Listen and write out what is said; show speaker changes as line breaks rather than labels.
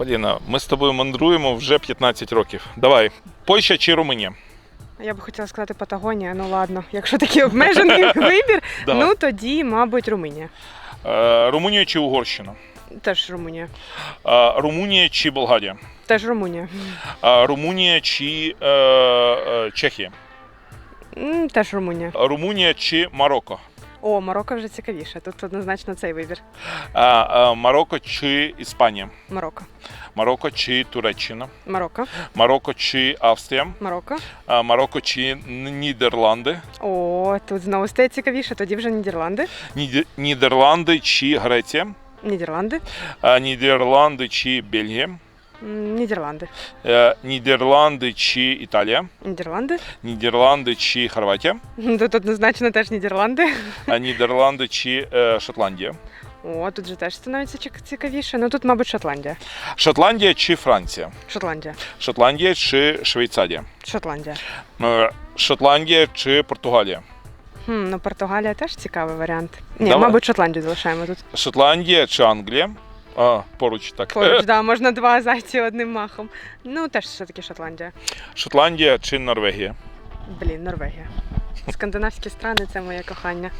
Поліна, ми з тобою мандруємо вже 15 років. Давай, Польща чи Румунія?
Я би хотіла сказати Патагонія, ну ладно. Якщо такий обмежений вибір, ну тоді, мабуть, Румунія.
Е, Румунія чи Угорщина?
Теж Румунія.
Е, Румунія чи Болгарія?
Теж Румунія.
Е, Румунія чи е, е, Чехія?
М, Теж Румунія.
Румунія чи Марокко?
О, Марокко вже цікавіше. Тут однозначно цей вибір.
Е, е, Марокко чи Іспанія?
Марокко.
Марокко чи Туреччина?
Марокко.
Марокко чи Австрія?
Марокко.
Е, Марокко чи Нідерланди?
О, тут знову стає цікавіше. Тоді вже Нідерланди.
Ніде- Нідерланди чи Греція?
Нідерланди.
Е, Нідерланди чи Бельгія?
Нідерланди.
Е, Нідерланди чи Італія?
Нідерланди.
Нідерланди чи Хорватія?
Тут однозначно теж Нідерланди.
А Нідерланди чи е, Шотландія?
О, тут же теж становиться цікавіше. Ну тут, мабуть, Шотландія.
Шотландія чи Франція?
Шотландія.
Шотландія чи Швейцарія?
Шотландія.
Е, Шотландія чи Португалія?
Хм, ну Португалія теж цікавий варіант. Ні,
Давай.
мабуть, Шотландію залишаємо тут.
Шотландія чи Англія? А, поруч так.
Поруч, да, можна два зайці одним махом. Ну, теж все-таки Шотландія.
Шотландія чи Норвегія?
Блін, Норвегія. Скандинавські страни це моє кохання.